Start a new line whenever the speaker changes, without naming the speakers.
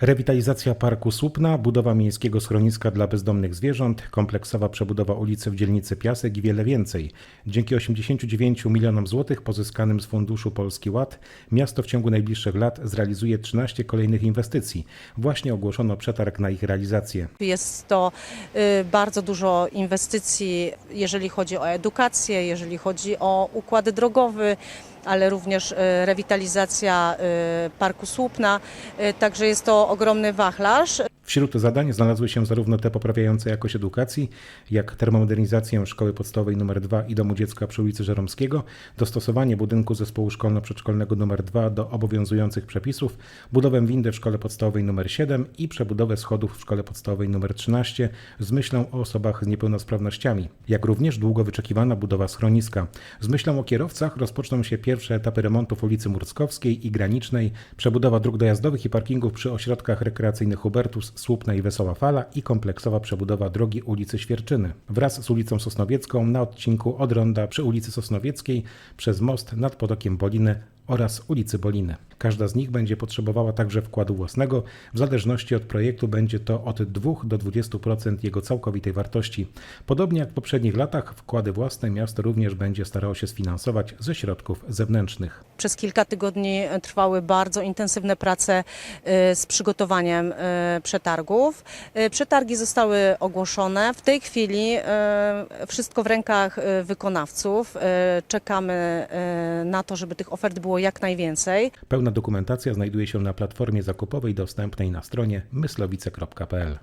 Rewitalizacja Parku Słupna, budowa miejskiego schroniska dla bezdomnych zwierząt, kompleksowa przebudowa ulicy w dzielnicy Piasek i wiele więcej. Dzięki 89 milionom złotych pozyskanym z Funduszu Polski Ład miasto w ciągu najbliższych lat zrealizuje 13 kolejnych inwestycji. Właśnie ogłoszono przetarg na ich realizację.
Jest to y, bardzo dużo inwestycji, jeżeli chodzi o edukację, jeżeli chodzi o układ drogowy, ale również y, rewitalizacja y, Parku Słupna. Y, Także jest to ogromny wachlarz.
Wśród zadań znalazły się zarówno te poprawiające jakość edukacji, jak termomodernizację szkoły podstawowej nr 2 i domu dziecka przy ulicy Żeromskiego, dostosowanie budynku zespołu szkolno-przedszkolnego nr 2 do obowiązujących przepisów, budowę windy w szkole podstawowej nr 7 i przebudowę schodów w szkole podstawowej nr 13 z myślą o osobach z niepełnosprawnościami, jak również długo wyczekiwana budowa schroniska. Z myślą o kierowcach rozpoczną się pierwsze etapy remontów ulicy Murskowskiej i Granicznej, przebudowa dróg dojazdowych i parkingów przy ośrodkach rekreacyjnych Hubertus, Słupna i Wesoła Fala i kompleksowa przebudowa drogi ulicy Świerczyny. Wraz z ulicą Sosnowiecką na odcinku od ronda przy ulicy Sosnowieckiej przez most nad potokiem Boliny oraz ulicy Boliny. Każda z nich będzie potrzebowała także wkładu własnego. W zależności od projektu będzie to od 2 do 20% jego całkowitej wartości. Podobnie jak w poprzednich latach, wkłady własne miasto również będzie starało się sfinansować ze środków zewnętrznych.
Przez kilka tygodni trwały bardzo intensywne prace y, z przygotowaniem y, przetargów. Przetargi zostały ogłoszone. W tej chwili wszystko w rękach wykonawców. Czekamy na to, żeby tych ofert było jak najwięcej.
Pełna dokumentacja znajduje się na platformie zakupowej dostępnej na stronie myslowice.pl.